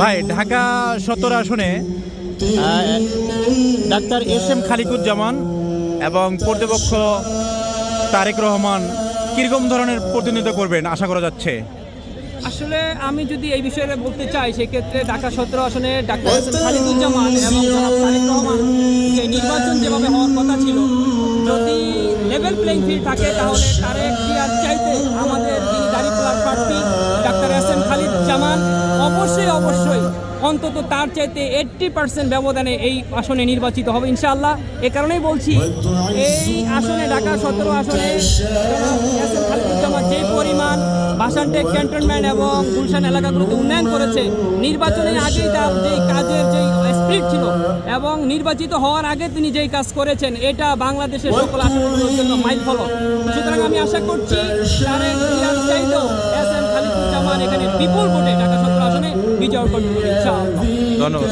ভাই, ঢাকা সত্তর আসনে ডাক্তার এস এম খালিকুজ্জামান এবং কর্তৃপক্ষ তারেক রহমান কীরকম ধরনের প্রতিনিধিত্ব করবেন আশা করা যাচ্ছে? আসলে আমি যদি এই বিষয়ে বলতে চাই, সেক্ষেত্রে ঢাকা সতেরো আসনে ডাক্তার হোসেন খালিদুজ্জামান এবং তারেক রহমান যে নির্বাচন যেভাবে হওয়ার কথা ছিল, যদি লেভেল প্লেইং ফিল্ড থাকে, তাহলে তারেক অবশ্যই অবশ্যই। অন্তত তার চাইতে এইট্টি পার্সেন্ট ব্যবধানে এই আসনে নির্বাচিত হবে, ইনশাআল্লাহ। এ কারণেই বলছি, এই আসনে, ঢাকা সতেরো আসনে যে পরিমাণ ভাষানটেক ক্যান্টনমেন্ট এবং গুলশান এলাকাগুলোতে উন্নয়ন করেছে, নির্বাচনের আগেই তার যে কাজের যে স্পিরিট ছিল এবং নির্বাচিত হওয়ার আগে তিনি যেই কাজ করেছেন, এটা বাংলাদেশের সকল আসামের জন্য মাইল ফলক। সুতরাং আমি আশা করছি এখানে বিপুল ভোটে বিজয় অর্জন করবে ইনশাআল্লাহ ধন্যবাদ।